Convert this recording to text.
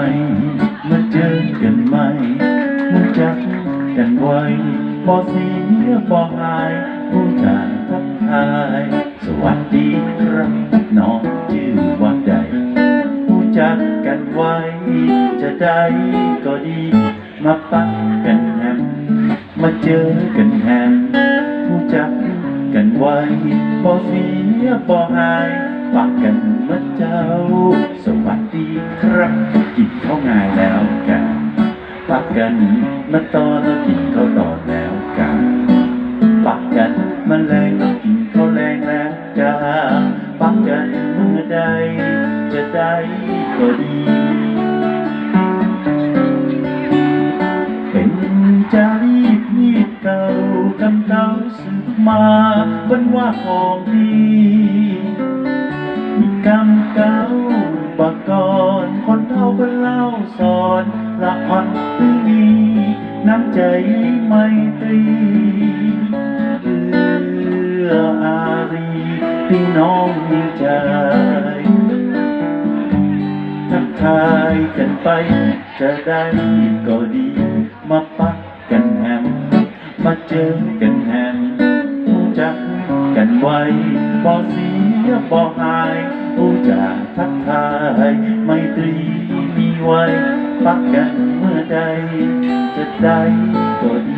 ม่มาเจอกันใหม่รู้จักกันไว้บ่เสียบ่หายผู้จาทักทาย สวัสดีครับน้องชื่อว่าใดรู้จักกันไว้ จะได้ก็ดี มาปักกันแฮมมาเจอกันแฮมรู้จักกันไว้บ่เสียบ่หายปักกันมื่อเจ้าส ดีครับกินข้าวงายแล้วกันปักกันมาตอนแล้วกินข้าวตอนแล้วกันปักกันมาแรงแล้วกินข้าวแรงแล้วกันปักกันเมื่อใดจะได้ก็ดีเป็นจารีตมีดเก่ากำเก่าสืบมาบนว่าของดีมีกรรมเก่า ละอ่อนหรือมีน้ำใจไมตรีเอื้ออารีพี่น้องมีใจทักทายกันไป จะได้ก็ดี มาปักกันแฮมมาเจอกันแฮมรู้จักกันไว้บ่เสียบ่หายรู้จักทักทายไมตรี ไว้ปักกันเมื่อใดจะได้กด